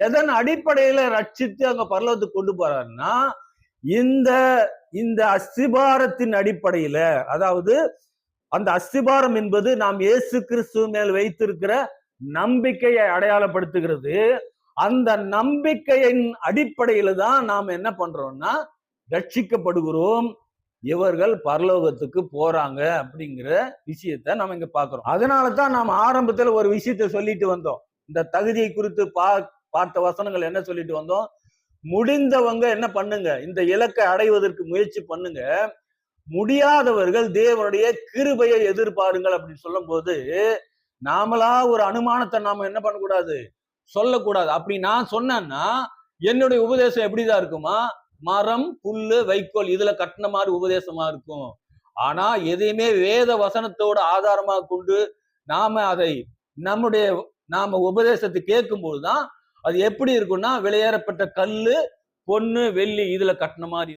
எதன் அடிப்படையில ரட்சித்து அங்க பரலோகத்துக்கு கொண்டு போறாருன்னா இந்த இந்த அஸ்திபாரத்தின் அடிப்படையில அதாவது அந்த அஸ்திபாரம் என்பது நாம் இயேசு கிறிஸ்துவ மேல் வைத்திருக்கிற நம்பிக்கையை அடையாளப்படுத்துகிறது. அந்த நம்பிக்கையின் அடிப்படையில தான் நாம் என்ன பண்றோம்னா ரட்சிக்கப்படுகிறோம். இவர்கள் பரலோகத்துக்கு போறாங்க அப்படிங்கிற விஷயத்த நம்ம இங்க பாக்குறோம் அதனால தான் நாம் ஆரம்பத்துல ஒரு விஷயத்த சொல்லிட்டு வந்தோம். இந்த தகுதியை குறித்து பா பார்த்த வசனங்கள் என்ன சொல்லிட்டு வந்தோம்? முடிந்தவங்க என்ன பண்ணுங்க? இந்த இலக்கை அடைவதற்கு முயற்சி பண்ணுங்க. முடியாதவர்கள் தேவனுடைய கிருபையை எதிர்பாருங்கள் அப்படின்னு சொல்லும் போது நாமளா ஒரு அனுமானத்தை நாம என்ன பண்ணக்கூடாது? சொல்லக்கூடாது. அப்படி நான் சொன்னேன்னா என்னுடைய உபதேசம் எப்படிதான் இருக்குமா? மரம் புல்லு வைக்கோல் இதுல கட்டின மாதிரி உபதேசமா இருக்கும். ஆனா எதையுமே வேத வசனத்தோட ஆதாரமாக கொண்டு நாம அதை நம்முடைய நாம உபதேசத்தை கேட்கும் தான் அது எப்படி இருக்கும்னா வெளியேறப்பட்ட கல்லு பொண்ணு வெள்ளி இதுல கட்டின மாதிரி